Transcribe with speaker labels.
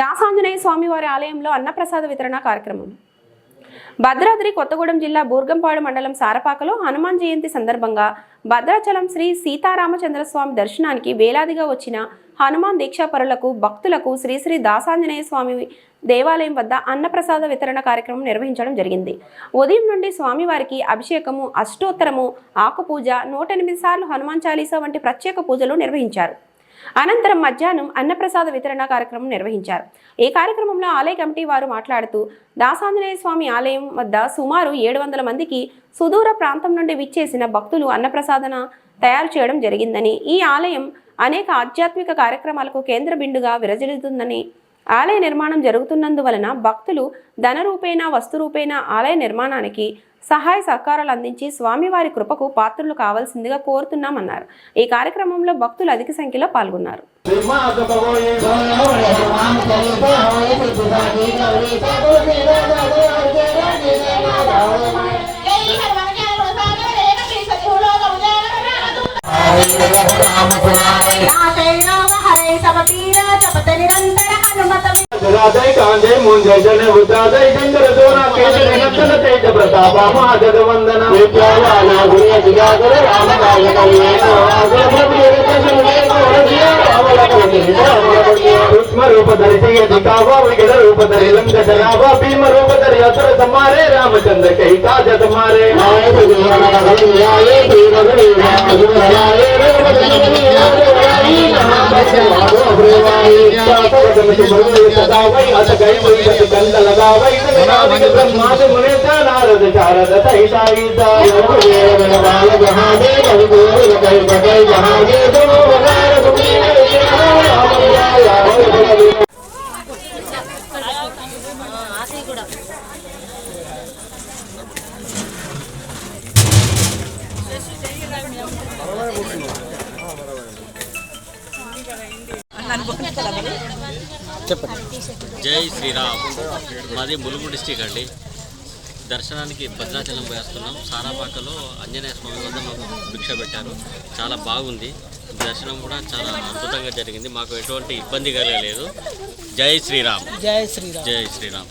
Speaker 1: దాసాంజనేయ స్వామివారి ఆలయంలో అన్నప్రసాద వితరణ కార్యక్రమం. భద్రాద్రి కొత్తగూడెం జిల్లా బూర్గంపాడు మండలం సారపాకలో హనుమాన్ జయంతి సందర్భంగా భద్రాచలం శ్రీ సీతారామచంద్రస్వామి దర్శనానికి వేలాదిగా వచ్చిన హనుమాన్ దీక్షాపరులకు భక్తులకు శ్రీశ్రీ దాసాంజనేయ స్వామి దేవాలయం వద్ద అన్నప్రసాద వితరణ కార్యక్రమం నిర్వహించడం జరిగింది. ఉదయం నుండి స్వామివారికి అభిషేకము అష్టోత్తరము ఆకుపూజ నూట ఎనిమిది సార్లు హనుమాన్ చాలీసా వంటి ప్రత్యేక పూజలు నిర్వహించారు. అనంతరం మధ్యాహ్నం అన్నప్రసాద వితరణ కార్యక్రమం నిర్వహించారు. ఈ కార్యక్రమంలో ఆలయ కమిటీ వారు మాట్లాడుతూ దాసాంజనేయ స్వామి ఆలయం వద్ద సుమారు ఏడు వందల మందికి సుదూర ప్రాంతం నుండి విచ్చేసిన భక్తులు అన్నప్రసాదన తయారు చేయడం జరిగిందని ఈ ఆలయం అనేక ఆధ్యాత్మిక కార్యక్రమాలకు కేంద్ర బిందుగా విరజిల్లుతుందని ఆలయ నిర్మాణం జరుగుతున్నందువలన భక్తులు ధన రూపేణ వస్తు ఆలయ నిర్మాణానికి సహాయ సహకారాలు అందించి స్వామివారి కృపకు పాత్రలు కావాల్సిందిగా కోరుతున్నామన్నారు ఈ కార్యక్రమంలో భక్తులు అధిక సంఖ్యలో పాల్గొన్నారు
Speaker 2: జై ಮುತ್ತಾದೈ ಕಾಂಜೆ ಮುಂಜನ ಮುತ್ತಾದೈ ಜಂಗರ ದೋರ ಕೇಂದ್ರ ನಕ್ಕಲ ತೈಜ ಪ್ರತಾಪ ಮಹಾಜಗ ವಂದನ ವಿಪ್ಲವಾನ
Speaker 3: ಗುರಿಯ ಜಿಗಾಗರ ರಾಮಕಾಯ ಸೂಕ್ಷ್ಮ ರೂಪ ಧರಿಸಿ ಅಧಿಕಾವ ವಿಗಡ ರೂಪ ಧರಿ ಲಂಗ ಜನಾಭ ಭೀಮ ರೂಪ ಧರಿ ಅಸುರ ಸಮಾರೆ ರಾಮಚಂದ್ರ ಕೈ ಕಾಜ ಸಮಾರೆ ನಾಯ माधो अग्रेवाणी सदा वै अथ गैवै गंध लगा वै ब्रह्माद मुनिता नारद चारद तैसाईता योग बाल महादेव गोर गै बगै महादेव वगार सुमीन Thank you. జహాదే
Speaker 4: జై శ్రీరామ్. మాది ములుగు డిస్టిక్ అండి. దర్శనానికి భద్రాచలం వేస్తున్నాం సారాపాకలో ఆంజనేయ స్వామి వద్ద మాకు భిక్ష పెట్టారు. చాలా బాగుంది. దర్శనం కూడా చాలా అద్భుతంగా జరిగింది. మాకు ఎటువంటి ఇబ్బంది కలగలేదు. జై శ్రీరామ్.
Speaker 5: జై శ్రీరామ్.
Speaker 4: జై శ్రీరామ్.